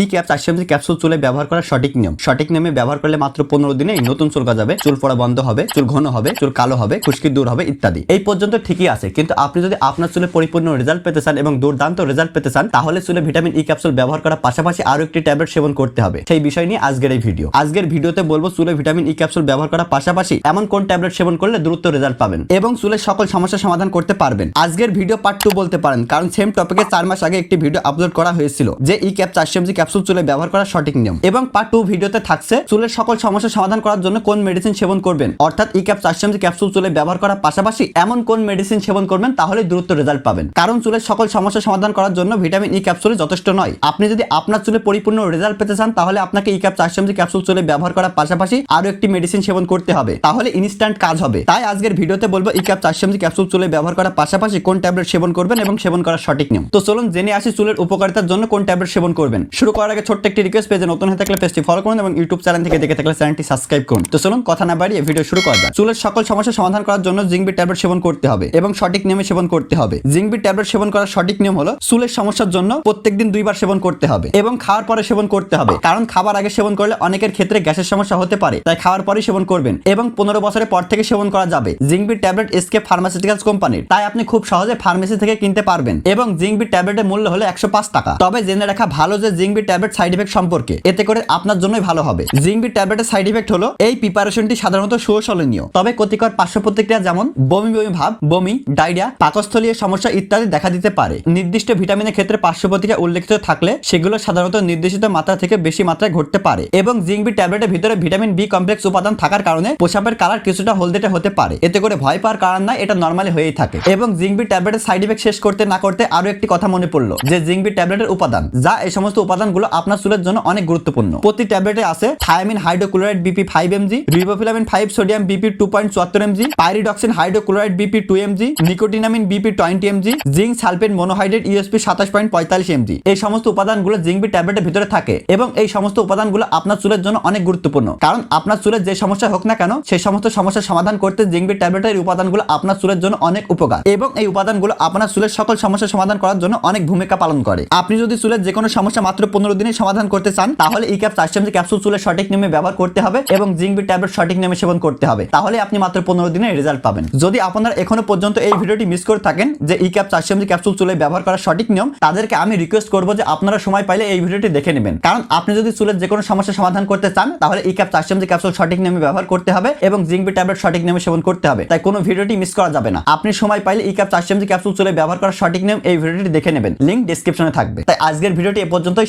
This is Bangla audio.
ই ক্যাপ চারশো এমজি ক্যাপসুল চুলে ব্যবহার করার সঠিক নিয়ম। সঠিক নিয়মে ব্যবহার করলে মাত্র পনেরো দিনেই নতুন চুল গজাবে। চুল পড়া বন্ধ হবে, চুল ঘন হবে, চুল কালো হবে, খুশকি দূর হবে ইত্যাদি। এই পর্যন্ত ঠিকই আছে, কিন্তু আপনি যদি আপনার চুলে পরিপূর্ণ রেজাল্ট পেতে চান এবং দুর্দান্ত রেজাল্ট পেতে চান, তাহলে চুলে ভিটামিন ই ক্যাপসুল ব্যবহার করার পাশাপাশি আরও একটি ট্যাবলেট সেবন করতে হবে। সেই বিষয় নিয়ে আজকের এই ভিডিও আজকের ভিডিওতে বলব চুলে ভিটামিন ই ক্যাপসুল ব্যবহার করার পাশাপাশি এমন কোন ট্যাবলেট সেবন করলে দ্রুত রেজাল্ট পাবেন এবং চুলের সকল সমস্যার সমাধান করতে পারবেন। আজকের ভিডিও পার্ট টু বলতে পারেন, কারণ সেম টপিকে চার মাস আগে একটি ভিডিও আপলোড করা হয়েছিল, যে ই ক্যাপ চারশো এমজি ক্যাপসুল চুলে ব্যবহার করার সঠিক নিয়ম। এবং পার্ট টু ভিডিওতে থাকছে চুলের সকল সমস্যা সমাধান করার জন্য কোন মেডিসিন সেবন করবেন। অর্থাৎ ই ক্যাপ চারশো এমজি ক্যাপসুল চুলে ব্যবহার করার পাশাপাশি এমন কোন মেডিসিন সেবন করবেন তাহলে দ্রুত রেজাল্ট পাবেন। কারণ চুলের সকল সমস্যা সমাধান করার জন্য ভিটামিন ই ক্যাপসুল যথেষ্ট নয়। আপনি যদি আপনার চুলে পরিপূর্ণ রেজাল্ট পেতে চান, তাহলে আপনাকে ই ক্যাপ চারশো এমজি ক্যাপসুল চুলে ব্যবহার করার পাশাপাশি আরও একটি মেডিসিন সেবন করতে হবে। তাহলে ইনস্ট্যান্ট কাজ হবে। তাই আজকের ভিডিওতে বলব ই ক্যাপ চারশো এমজি ক্যাপসুল চুলে ব্যবহার করার পাশাপাশি কোন ট্যাবলেট সেবন করবেন এবং সেবন করার সঠিক নিয়ম। তো চলুন জেনে আসি চুলের উপকারিতার জন্য কোন ট্যাবলেট সেবন করবেন। শুরু করার আগে ছোট্ট একটি রিকোয়েস্ট পেজে নতুন হয়ে থাকলে পেজটি ফলো করুন এবং ইউটিউব চ্যানেল থেকে দেখে থাকলে চ্যানেলটি সাবস্ক্রাইব করুন। তো চলুন কথা না বাড়িয়ে ভিডিও শুরু করা যাক। চুলের সকল সমস্যা সমাধান করার জন্য জিংবি ট্যাবলেট সেবন করতে হবে এবং সঠিক নিয়মে সেবন করতে হবে। জিংবি ট্যাবলেট সেবন করার সঠিক নিয়ম হলো চুলের সমস্যার জন্য প্রত্যেকদিন দুইবার সেবন করতে হবে এবং খাওয়ার পরে সেবন করতে হবে। কারণ খাবার আগে সেবন করলে অনেকের ক্ষেত্রে গ্যাসের সমস্যা হতে পারে, তাই খাওয়ার পরেই সেবন করবেন এবং পনেরো বছরের পর থেকে সেবন করা যাবে। জিংবি ট্যাবলেট এসকে ফার্মাসিউটিক্যালস কোম্পানির। তাই আপনি খুব সহজে ফার্মেসি থেকে কিনতে পারবেন এবং জিংবি ট্যাবলেটের মূল্য হলো একশো পাঁচ টাকা। তবে জেনে রাখা ভালো যে জিংবি ট্যাবলেট সাইড ইফেক্ট সম্পর্কে। এতে করে আপনার জন্যই ভালো হবে। জিংবি ট্যাবলেটের সাইড ইফেক্ট হলো এই প্রিপারেশনটি সাধারণত সুশলনীয় তবে ক্ষতিকর পার্শ্ব প্রতিক্রিয়া যেমন বমি বমি ভাব, বমি, ডায়রিয়া, পাকস্থলীয় সমস্যা ইত্যাদি দেখা দিতে পারে। নির্দিষ্ট ভিটামিনের ক্ষেত্রে পার্শ্ব প্রতিক্রিয়া উল্লেখিত থাকলে সেগুলো সাধারণত নির্দেশিত মাত্রা থেকে বেশি মাত্রায় ঘটতে পারে এবং জিংবি ট্যাবলেটের ভিতরে ভিটামিন বি কমপ্লেক্স উপাদান থাকার কারণে পোশাকের কালার কিছুটা হলদেটে হতে পারে। এতে করে ভয় পাওয়ার কারণ না এটা নর্মালি হয়েই থাকে। এবং জিংবি ট্যাবলেটের সাইড ইফেক্ট শেষ করতে না করতে আরও একটি কথা মনে পড়ল যে জিংবি ট্যাবলেটের উপাদান, যা এই সমস্ত উপাদানগুলো আপনার চুলের জন্য অনেক গুরুত্বপূর্ণ। প্রতি ট্যাবলেটে আছে thiamine hydrochloride BP five MG, riboflavin five sodium BP two point চুয়াত্তর MG, pyridoxine hydrochloride BP two MG, nicotinamide BP twenty MG, zinc sulphate monohydrate USP সাতাশ পয়েন্ট পঁয়তাল্লিশ এমজি। এই সমস্ত উপাদানগুলো জিংবি ট্যাবলেটের ভিতরে থাকে এবং এই সমস্ত উপাদানগুলো আপনার চুলের জন্য অনেক গুরুত্বপূর্ণ। কারণ আপনার চুলের যে সমস্যা হোক না কেন, সেই সমস্ত সমস্যার সমাধান করতে জিংবি ট্যাবলেটের এই উপাদানগুলো আপনার চুলের জন্য অনেক উপকার এবং এই উপাদানগুলো আপনার চুলের সকল সমস্যার সমাধান করার জন্য অনেক ভূমিকা পালন করে। আপনি যদি চুলের যে কোনো সমস্যা মাত্র পনেরো দিনে সমাধান করতে চান, তাহলে এই ক্যাপ চারশো এমজি ক্যাপসুল চুলের সঠিক নিয়মে ব্যবহার করতে হবে এবং জিংবি ট্যাবলেট সঠিক নিয়মে সেবন করতে হবে। তাহলে আপনি মাত্র পনেরো দিনে রেজাল্ট পাবেন। যদি আপনারা এখনও পর্যন্ত এই ভিডিওটি মিস করে থাকেন যে ই ক্যাপ চারশো এমজি ক্যাপসুল চুলে ব্যবহার করার সঠিক নিয়ম, তাদেরকে আমি রিকোয়েস্ট করব যে আপনারা সময় পাইলে এই ভিডিওটি দেখে নেবেন। কারণ আপনি যদি চুলের যে কোনো সমস্যার সমাধান করতে চান, তাহলে ই ক্যাপ চারশো এমজি ক্যাপসুল সঠিক নিয়মে ব্যবহার করতে হবে এবং জিংবি ট্যাবলেট সঠিক নিয়মে সেবন করতে হবে। তাই কোনো ভিডিওটি মিস করা যাবে না। আপনি সময় পাইলে ই ক্যাপ চারশো এমজি ক্যাপসুল চুলে ব্যবহার করার সঠিক নিয়ম এই ভিডিওটি দেখে নেবেন। লিঙ্ক ডিসক্রিপশনে থাকবে। তাই আজকের ভিডিওটি এ পর্যন্তই।